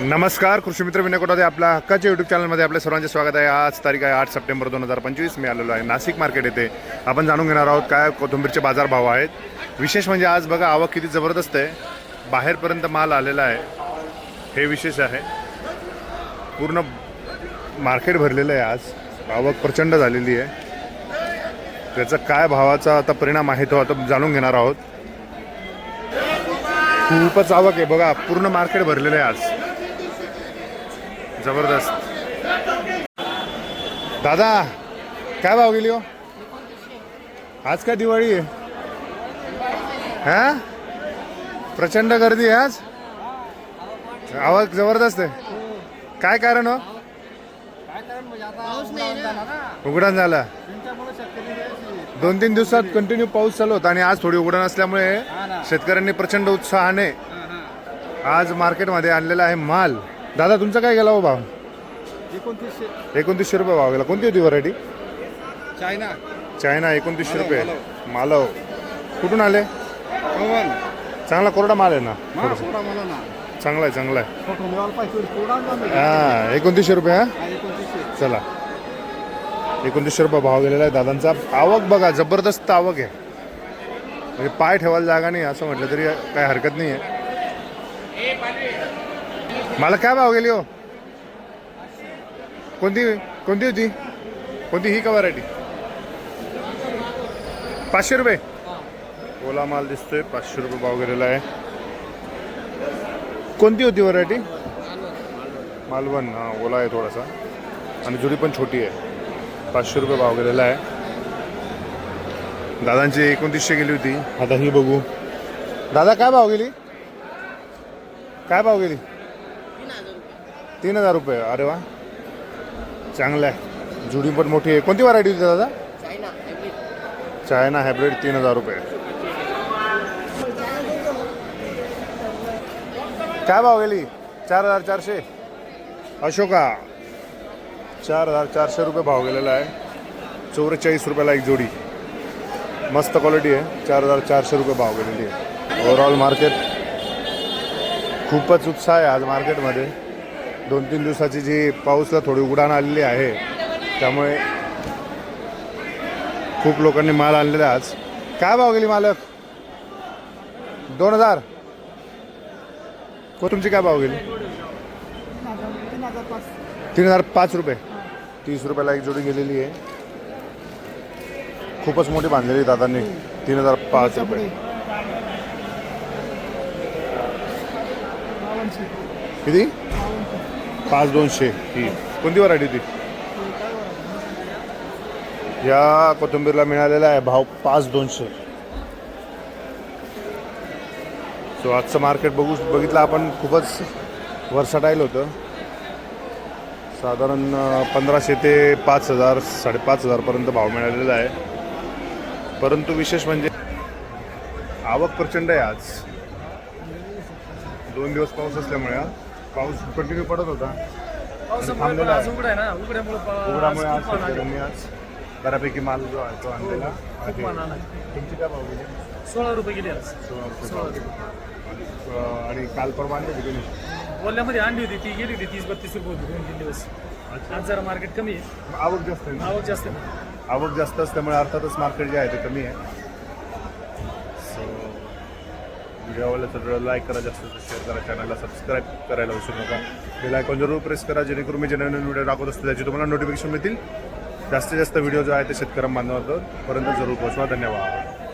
नमस्कार कृषी मित्र विनयकोटामध्ये आपल्या हक्काच्या यूट्यूब चॅनलमध्ये आपल्या सर्वांचे स्वागत आहे. आज तारीख आहे आठ सप्टेंबर दोन हजार पंचवीस. मी आलेलो आहे नाशिक मार्केट येथे. आपण जाणून घेणार आहोत काय कोथिंबीरचे बाजारभाव आहेत. विशेष म्हणजे आज बघा आवक किती जबरदस्त आहे. बाहेरपर्यंत माल आलेला आहे. हे विशेष आहे. पूर्ण मार्केट भरलेलं आहे आज. आवक प्रचंड झालेली आहे. त्याचा काय भावाचा आता परिणाम आहे तो आता जाणून घेणार आहोत. खूपच आवक आहे. बघा पूर्ण मार्केट भरलेलं आहे आज. जबरदस्त. दादा काय भाव गेली हो? आज काय दिवाळी आहे? हा? प्रचंड गर्दी आहे आज? आवक जबरदस्त आहे. काय कारण हो? उघडण झाला. दोन तीन दिवसात कंटिन्यू पाऊस चालू होता आणि आज थोडी उघडण असल्यामुळे शेतकऱ्यांनी प्रचंड उत्साहाने आज मार्केटमध्ये आणलेला आहे माल. दादा तुमचा काय गेला हो भाव? एकोणतीसशे. एकोणतीसशे रुपये भाव गेला. कोणती होती व्हरायटी चायना. चायना एकोणतीसशे रुपये. मालव कुठून आले? पवन चांगला कोरडा माल आहे ना? हा सोडा मला ना. चांगला आहे चांगला आहे. फोटो लेवाल पाहिजे सोडा ना. मी. हा एकोणतीसशे रुपये हा? हा, एकोणतीसशे. चला. एकोणतीसशे रुपये भाव गेलेला आहे दादांचा. आवक बघा जबरदस्त आवक आहे. म्हणजे पाय ठेवायला जागा नाही असं म्हटलं तरी काय हरकत नाही आहे. मला काय भाव गेली हो? कोणती कोणती होती? कोणती ही का व्हरायटी पाचशे रुपये. ओला माल दिसतोय पाचशे रुपये भाव गेलेला आहे. कोणती होती व्हरायटी मालवण हा ओला आहे थोडासा. आणि जुडी पण छोटी आहे. पाचशे रुपये भाव गेलेला आहे. दादांची एकोणतीसशे गेली होती. आता ही बघू. दादा काय भाव गेली? काय भाव गेली? तीन हजार रुपये. अरे वा. चांगलं आहे. जुडी पण मोठी आहे. कोणती व्हरायटी होती दादा? चायना हायब्रिड तीन हजार रुपये. काय भाव गेली? चार हजार चारशे. अशोका चार हजार चारशे रुपये भाव गेलेला आहे. चौवेचाळीस रुपयाला एक जोडी. मस्त क्वालिटी आहे. चार हजार चारशे रुपये भाव गेलेली आहे. ओव्हरऑल मार्केट खूपच उत्साह आहे आज मार्केटमध्ये दोन तीन दिवसाची जी पाऊसला थोडी उडाण आलेली आहे त्यामुळे खूप लोकांनी माल आणलेला आज. काय भाव गेली मालक? दोन हजार. को तुमची काय भाव गेली? तीन हजार पाच रुपये. तीस रुपयाला एक जोडी गेलेली आहे. खूपच मोठी बांधलेली आहे दादांनी. तीन हजार पाच रुपये. किती? पाच दोनशे. ही. कोणती व्हरायटी होती या कोथिंबीरला मिळालेला आहे भाव पाच दोनशे. सो आजचं मार्केट बघू बघितलं आपण खूपच वर्साटाईल होतं. साधारण पंधराशे ते पाच हजार साडेपाच हजारपर्यंत भाव मिळालेला आहे. परंतु विशेष म्हणजे आवक प्रचंड आहे आज. दोन दिवस पाऊस असल्यामुळे पाऊस कंटिन्यू पडत होता थांबलेला आहे. उघड आहे ना उघड्यामुळे उघडामुळे आज. शेतकऱ्यांनी आज बऱ्यापैकी माल जो आहे तो आणलेला आलं. तुमची काय भाव गेली सोळा रुपये गेले आज सोळा रुपये भाव गेले. आणि, आणि काल परवा आणली होती की नाही? ओल्यामध्ये अंडी होती ती गेली होती तीस बत्तीस रुपये होती दोन तीन दिवस आज जरा मार्केट कमी आहे आवक जास्त आहे ना? आवक जास्त आहे. आवक जास्त असल्यामुळे अर्थातच मार्केट जे आहे ते कमी आहे व्हिडिओ आवडला तर लाईक करा जास्त शेअर करा चॅनलला सबस्क्राईब करायला विसरू नका. बेल आयकॉन जरूर प्रेस करा जेणेकरून मी जे नवीन व्हिडिओ दाखवत असतो त्याची तुम्हाला नोटिफिकेशन मिळतील. जास्तीत जास्त व्हिडिओ जो आहे ते शेतकऱ्यांबांधवापर्यंत जरूर पोहोचवा. धन्यवाद.